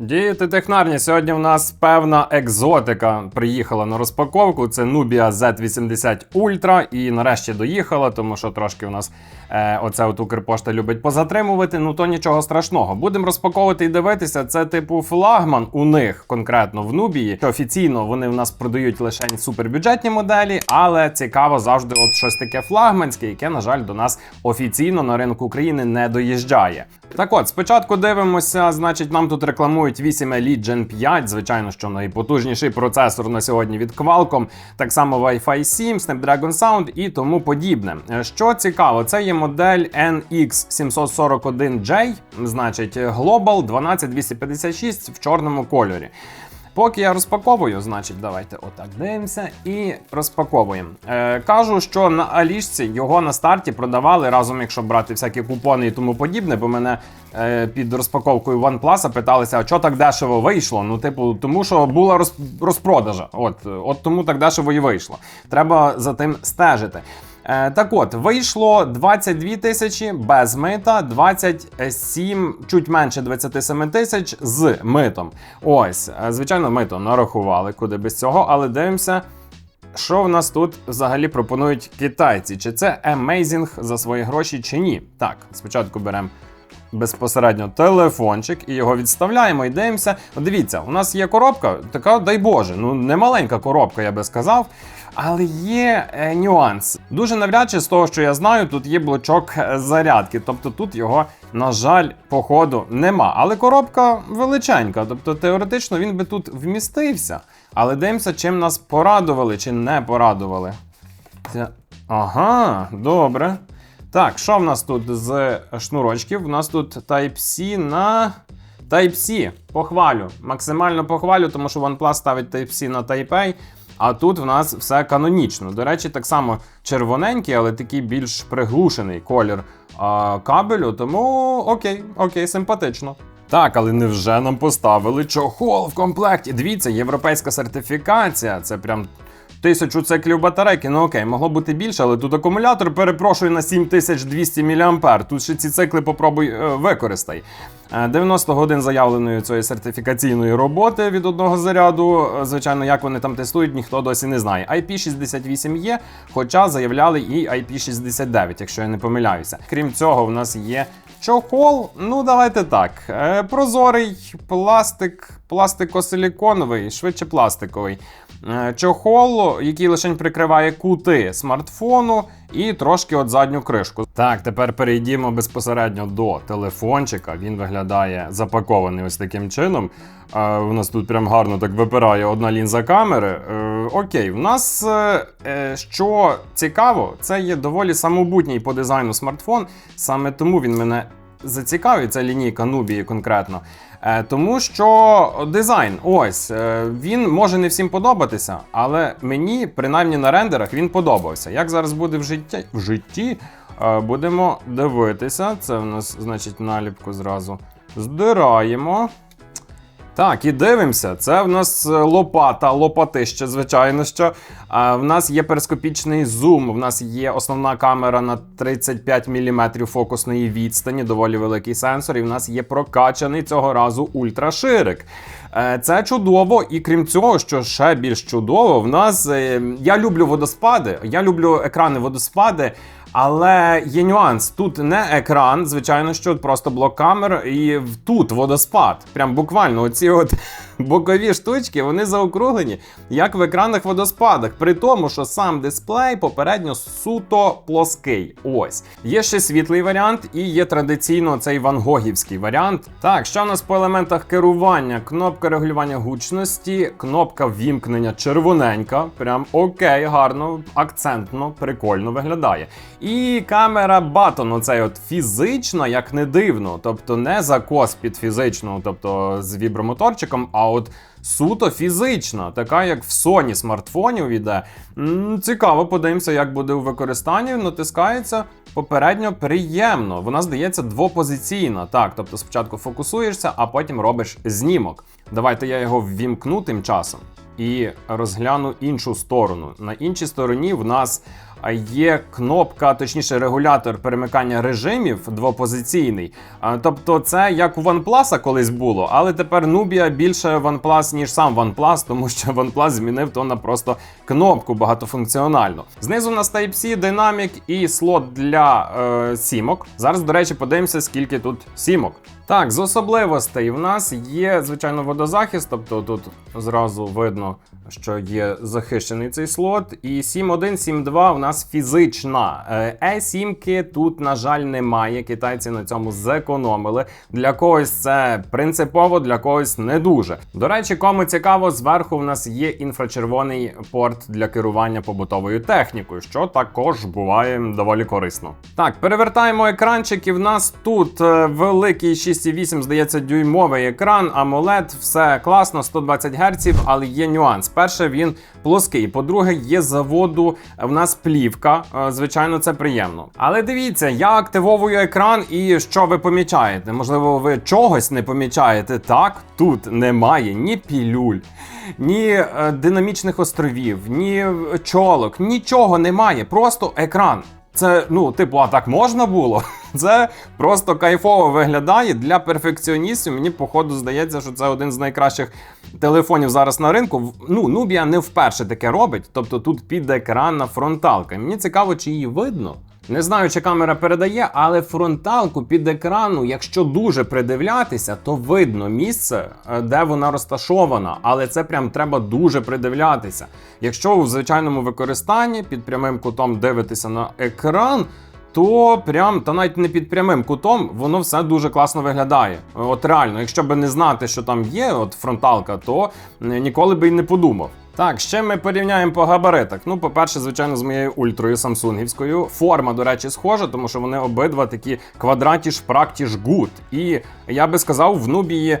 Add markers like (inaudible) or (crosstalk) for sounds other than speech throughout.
Діяти технарні. Сьогодні в нас певна екзотика приїхала на розпаковку. Це Nubia Z80 Ultra. І нарешті доїхала, тому що трошки у нас е, оце от Укрпошта любить позатримувати. Ну то нічого страшного. Будемо розпаковувати і дивитися. Це типу флагман у них конкретно в Nubії. Офіційно вони в нас продають лише супербюджетні моделі, але цікаво завжди от щось таке флагманське, яке, на жаль, до нас офіційно на ринку України не доїжджає. Так от, спочатку дивимося, значить, нам тут рекламують 8 Elite Gen 5, звичайно, що найпотужніший процесор на сьогодні від Qualcomm, так само Wi-Fi 7, Snapdragon Sound і тому подібне. Що цікаво, це є модель NX741J, значить Global 12256 в чорному кольорі. Поки я розпаковую, значить, давайте отак дивимося і розпаковуємо. Е, кажу, що на Алішці його на старті продавали разом, якщо брати всякі купони і тому подібне, бо мене е, під розпаковкою OnePlus питалися, а що так дешево вийшло? Ну, типу, тому що була розпродажа. От, от тому так дешево і вийшло. Треба за тим стежити. Е, Так от, вийшло 22 тисячі без мита, 27, чуть менше 27 тисяч з митом. Ось, е, звичайно, мито нарахували куди без цього, але дивимося. Що в нас тут взагалі пропонують китайці? Чи це Amazing за свої гроші, чи ні? Так, спочатку беремо безпосередньо телефончик і його відставляємо і дивимося. Дивіться, у нас є коробка, така, дай Боже, ну не маленька коробка, я би сказав. Але є е, нюанс. Дуже навряд чи з того, що я знаю, тут є блочок е, зарядки. Тобто тут його, на жаль, по ходу нема. Але коробка величенька. Тобто теоретично він би тут вмістився. Але дивимося, чим нас порадували чи не порадували. Це... Ага, добре. Так, що в нас тут з шнурочків? У нас тут Type-C на Type-C. Похвалю. Максимально похвалю, тому що OnePlus ставить Type-C на Type-A. А тут в нас все канонічно. До речі, так само червоненький, але такий більш приглушений колір а, кабелю. Тому окей, окей, симпатично. Так, але невже нам поставили чохол в комплекті? Дивіться, європейська сертифікація. Це прям тисячу циклів батарейки. Ну окей, могло бути більше, але тут акумулятор перепрошую на 7200 мА. Тут ще ці цикли попробуй е, використай. Е, 90 годин заявленої цієї сертифікаційної роботи від одного заряду. Е, Звичайно, як вони там тестують, ніхто досі не знає. IP68 є, хоча заявляли і IP69, якщо я не помиляюся. Крім цього, в нас є чохол. Ну, давайте так. Е, Прозорий пластик, пластико-силіконовий, швидше пластиковий. Е, Чохол, який лише прикриває кути смартфону і трошки от задню кришку. Так, тепер перейдімо безпосередньо до телефончика. Він виглядає запакований ось таким чином. Е, у нас тут прям гарно так випирає одна лінза камери. Е, окей, в нас е, е, що цікаво, це є доволі самобутній по дизайну смартфон. Саме тому він мене зацікавить, ця лінійка Нубії конкретно. Е, тому що дизайн, ось е, він може не всім подобатися, але мені, принаймні на рендерах, він подобався. Як зараз буде в житті, в житті е, будемо дивитися. Це в нас, значить, наліпку зразу здираємо. Так, і дивимося. Це в нас е, лопата, лопатище, звичайно що. А в нас є перископічний зум, в нас є основна камера на 35 мм фокусної відстані, доволі великий сенсор, і в нас є прокачаний цього разу ультраширик. Е, Це чудово, і крім цього, що ще більш чудово, в нас е, я люблю водоспади, я люблю екрани водоспади. Але є нюанс. Тут не екран, звичайно, що просто блок камер, і тут водоспад. Прям буквально оці от (laughs) бокові штучки, вони заокруглені, як в екранах водоспадах. При тому, що сам дисплей попередньо суто плоский. Ось. Є ще світлий варіант, і є традиційно цей вангогівський варіант. Так, що в нас по елементах керування? Кнопка регулювання гучності, кнопка ввімкнення червоненька. Прям окей, гарно, акцентно, прикольно виглядає. І камера батон, оцей от фізична, як не дивно. Тобто не закос під фізичну, тобто з вібромоторчиком, а от суто фізична, така як в Sony смартфонів іде. Цікаво, подивимося, як буде у використанні. Натискається попередньо приємно. Вона здається двопозиційна. Так, тобто спочатку фокусуєшся, а потім робиш знімок. Давайте я його ввімкну тим часом і розгляну іншу сторону. На іншій стороні в нас є кнопка, точніше, регулятор перемикання режимів двопозиційний. Тобто, це як у OnePlus колись було, але тепер Nubia більше OnePlus, ніж сам OnePlus, тому що OnePlus змінив то на просто кнопку багатофункціональну. Знизу у нас Type-C, динамік і слот для е, сімок. Зараз, до речі, подивимося, скільки тут сімок. Так, з особливостей в нас є, звичайно, водозахист, тобто тут зразу видно, що є захищений цей слот. І 7.1, 7.2 у нас фізична. Е 7 тут, на жаль, немає. Китайці на цьому зекономили. Для когось це принципово, для когось не дуже. До речі, кому цікаво, зверху в нас є інфрачервоний порт для керування побутовою технікою, що також буває доволі корисно. Так, перевертаємо екранчик, і в нас тут е, великий 6,8, здається, дюймовий екран, AMOLED, все класно, 120 Гц, але є нюанс. Перше, він плоский. По-друге, є заводу в нас плівка. Е, Звичайно, це приємно. Але дивіться, я активовую екран, і що ви помічаєте? Можливо, ви чогось не помічаєте. Так, тут немає ні пілюль, ні е, динамічних островів, ні чолок, нічого немає. Просто екран. Це, ну, типу, а так можна було? (laughs) Це просто кайфово виглядає для перфекціоністів. Мені, походу, здається, що це один з найкращих телефонів зараз на ринку. Ну, Nubia не вперше таке робить. Тобто тут підекранна фронталка. Мені цікаво, чи її видно. Не знаю, чи камера передає, але фронталку під екрану, якщо дуже придивлятися, то видно місце, е, де вона розташована. Але це прям треба дуже придивлятися. Якщо у звичайному використанні під прямим кутом дивитися на екран, то прям, та навіть не під прямим кутом, воно все дуже класно виглядає. От реально, якщо би не знати, що там є, от фронталка, то е, ніколи би й не подумав. Так, ще ми порівняємо по габаритах. Ну, по-перше, звичайно, з моєю ультрою самсунгівською. Форма, до речі, схожа, тому що вони обидва такі квадраті шпракті жгут. І я би сказав, в нубії е,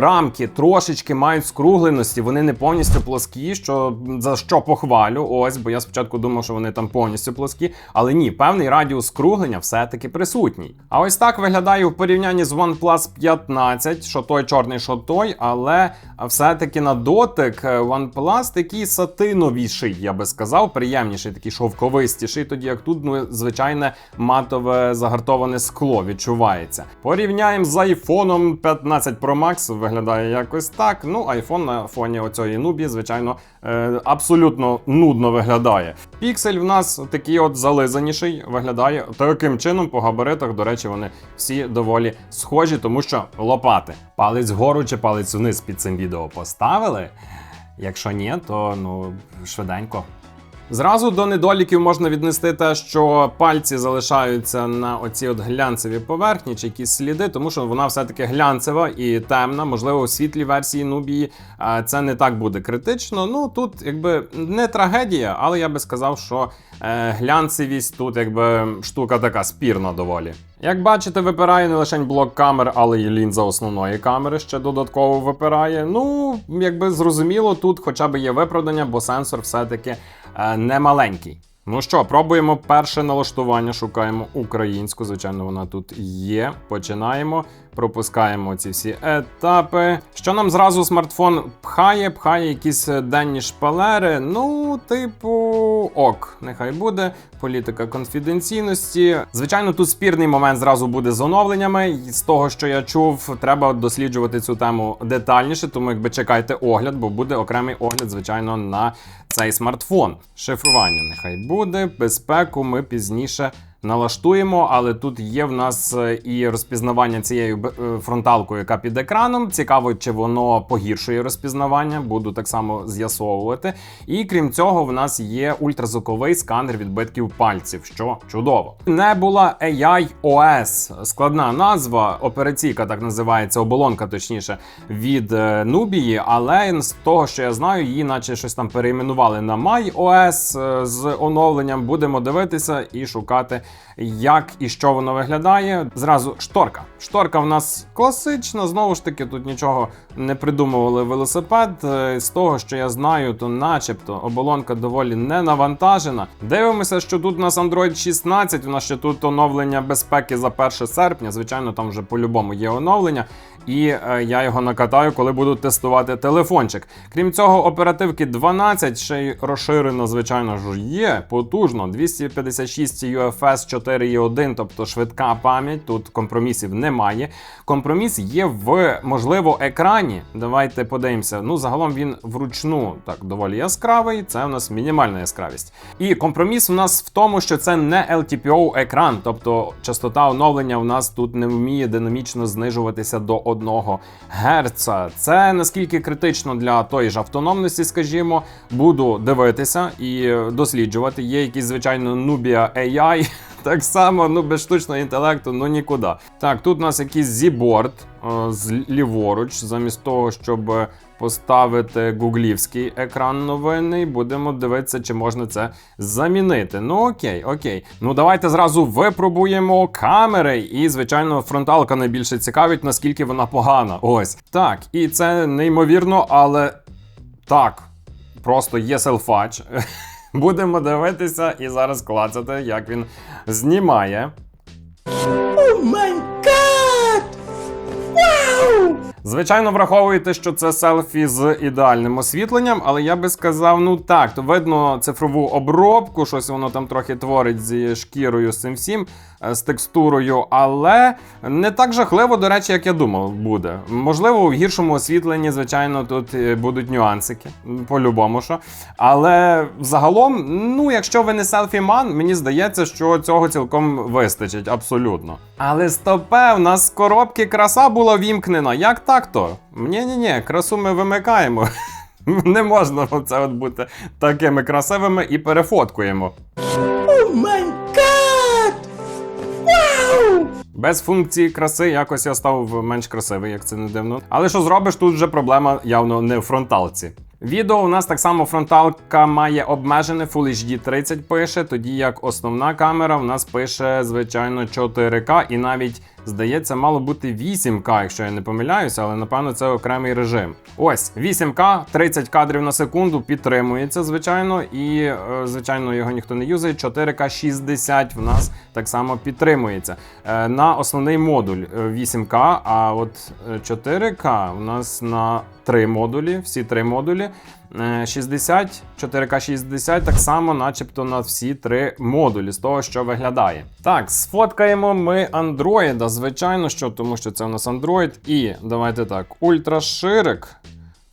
рамки трошечки мають скругленості, вони не повністю плоскі, що за що похвалю. Ось, бо я спочатку думав, що вони там повністю плоскі, але ні, певний радіус скруглення все-таки присутній. А ось так виглядає в порівнянні з OnePlus 15, що той чорний, що той, але все-таки на дотик е, OnePlus такий сатиновіший, я би сказав, приємніший, такий шовковистіший, тоді як тут ну, звичайне матове загартоване скло відчувається. Порівняємо з iPhone 15 Pro Max, виглядає якось так. Ну, iPhone на фоні оцієї нубі, звичайно, е, абсолютно нудно виглядає. Піксель в нас такий от зализаніший, виглядає таким чином по габаритах. До речі, вони всі доволі схожі, тому що лопати. Палець вгору чи палець вниз під цим відео поставили. Якщо ні, то ну швиденько. Зразу до недоліків можна віднести те, що пальці залишаються на оці от глянцеві поверхні чи якісь сліди, тому що вона все-таки глянцева і темна. Можливо, у світлій версії Нубії це не так буде критично. Ну тут якби не трагедія, але я би сказав, що е, глянцевість тут якби штука така спірна доволі. Як бачите, випирає не лише блок камер, але й лінза основної камери ще додатково випирає. Ну, якби зрозуміло, тут хоча б є виправдання, бо сенсор все-таки е, не маленький. Ну що, пробуємо перше налаштування, шукаємо українську. Звичайно, вона тут є. Починаємо. Пропускаємо ці всі етапи. Що нам зразу смартфон пхає, пхає якісь денні шпалери. Ну, типу, ок, нехай буде. Політика конфіденційності. Звичайно, тут спірний момент зразу буде з оновленнями. З того, що я чув, треба досліджувати цю тему детальніше, тому якби чекайте огляд, бо буде окремий огляд, звичайно, на цей смартфон. Шифрування нехай буде. Безпеку ми пізніше налаштуємо, але тут є в нас е, і розпізнавання цією е, фронталкою, яка під екраном. Цікаво, чи воно погіршує розпізнавання, буду так само з'ясовувати. І крім цього, в нас є ультразвуковий сканер відбитків пальців, що чудово. Nebula AI OS, складна назва, операційка так називається, оболонка, точніше, від е, Nubії, але з того, що я знаю, її наче щось там перейменували на MyOS з оновленням. Будемо дивитися і шукати, як і що воно виглядає. Зразу шторка. Шторка в нас класична, знову ж таки, тут нічого не придумували велосипед. Е, З того, що я знаю, то начебто оболонка доволі не навантажена. Дивимося, що тут у нас Android 16, у нас ще тут оновлення безпеки за 1 серпня. Звичайно, там вже по-любому є оновлення. І е, я його накатаю, коли буду тестувати телефончик. Крім цього, оперативки 12, ще й розширено, звичайно ж, є потужно. 256 UFS 4.1, тобто швидка пам'ять. Тут компромісів немає. Компроміс є в можливо екрані. Давайте подивимося. Ну, загалом він вручну так доволі яскравий. Це у нас мінімальна яскравість. І компроміс у нас в тому, що це не LTPO екран, тобто частота оновлення у нас тут не вміє динамічно знижуватися до 1 Гц. Це наскільки критично для тої ж автономності, скажімо, буду дивитися і досліджувати. Є якісь, звичайно, Nubia AI. (laughs) Так само, ну без штучного інтелекту, ну нікуди. Так, тут у нас якийсь зіборд е, з ліворуч, замість того, щоб поставити гуглівський екран новинний, будемо дивитися, чи можна це замінити. Ну окей, окей. Ну давайте зразу випробуємо камери. І, звичайно, фронталка найбільше цікавить, наскільки вона погана. Ось так, і це неймовірно, але так, просто є селфач. (laughs) Будемо дивитися і зараз клацати, як він знімає. Звичайно, враховуєте, що це селфі з ідеальним освітленням, але я би сказав, ну так, то видно цифрову обробку, щось воно там трохи творить зі шкірою, з цим всім, е, з текстурою, але не так жахливо, до речі, як я думав, буде. Можливо, в гіршому освітленні, звичайно, тут е, будуть нюансики, по-любому що. Але загалом, ну, якщо ви не селфі-ман, мені здається, що цього цілком вистачить, абсолютно. Але стопе, у нас з коробки краса була вімкнена. Як так-то? Ні-ні-ні, красу ми вимикаємо. (laughs) Не можна оце от бути такими красивими і перефоткуємо. Без функції краси якось я став менш красивий, як це не дивно. Але що зробиш, тут вже проблема явно не в фронталці. Відео у нас так само фронталка має обмежене Full HD 30 пише, тоді як основна камера в нас пише, звичайно, 4К і навіть, здається, мало бути 8К, якщо я не помиляюся, але напевно це окремий режим. Ось 8К, 30 кадрів на секунду підтримується, звичайно, і, е, звичайно, його ніхто не юзає. 4К 60 в нас так само підтримується. Е, На основний модуль е, 8К, а от е, 4К у нас на три модулі, всі три модулі. Е, 60, 4К 60, так само, начебто на всі три модулі, з того, що виглядає. Так, сфоткаємо ми Android, звичайно, що, тому що це у нас Android. І давайте так, ультраширик.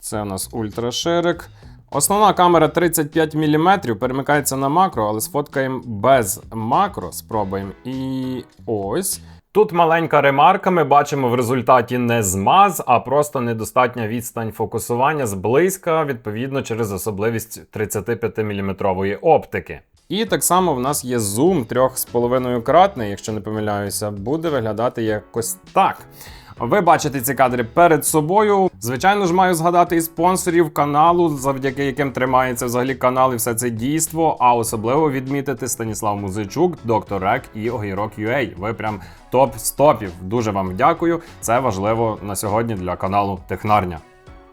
Це у нас ультраширик. Основна камера 35 мм, перемикається на макро, але сфоткаємо без макро. Спробуємо. І ось. Тут маленька ремарка, ми бачимо в результаті не змаз, а просто недостатня відстань фокусування зблизька, відповідно через особливість 35 мм оптики. І так само в нас є зум 3,5 кратний, якщо не помиляюся, буде виглядати якось так. Ви бачите ці кадри перед собою. Звичайно ж, маю згадати і спонсорів каналу, завдяки яким тримається взагалі канал і все це дійство. А особливо відмітити Станіслав Музичук, доктор Рек і Огірок UA. Ви прям топ стопів. Дуже вам дякую. Це важливо на сьогодні для каналу Технарня.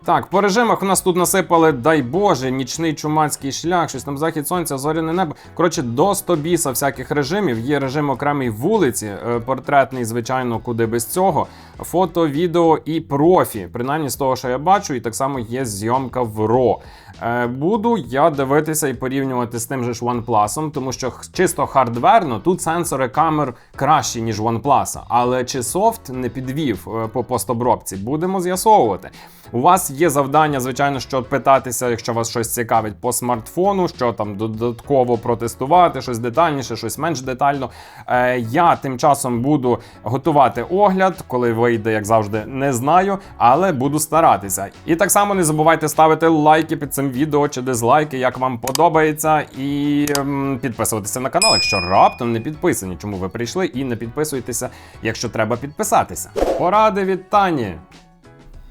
Так, по режимах у нас тут насипали, дай Боже, нічний чумацький шлях, щось там захід сонця, зоряне небо. Коротше, до 100 біса всяких режимів. Є режим окремий вулиці, е, портретний, звичайно, куди без цього. Фото, відео і профі. Принаймні з того, що я бачу, і так само є зйомка в RAW. Е, Буду я дивитися і порівнювати з тим же ж OnePlus, тому що чисто хардверно тут сенсори камер кращі, ніж OnePlus. Але чи софт не підвів е, по постобробці? Будемо з'ясовувати. У вас є завдання, звичайно, що питатися, якщо вас щось цікавить по смартфону, що там додатково протестувати, щось детальніше, щось менш детально. Е, я тим часом буду готувати огляд, коли вийде, як завжди, не знаю, але буду старатися. І так само не забувайте ставити лайки під цим відео чи дизлайки, як вам подобається, і ем, підписуватися на канал, якщо раптом не підписані. Чому ви прийшли і не підписуйтеся, якщо треба підписатися. Поради від Тані.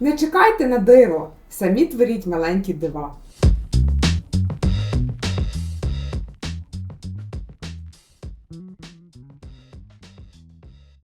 Не чекайте на диво, самі творіть маленькі дива.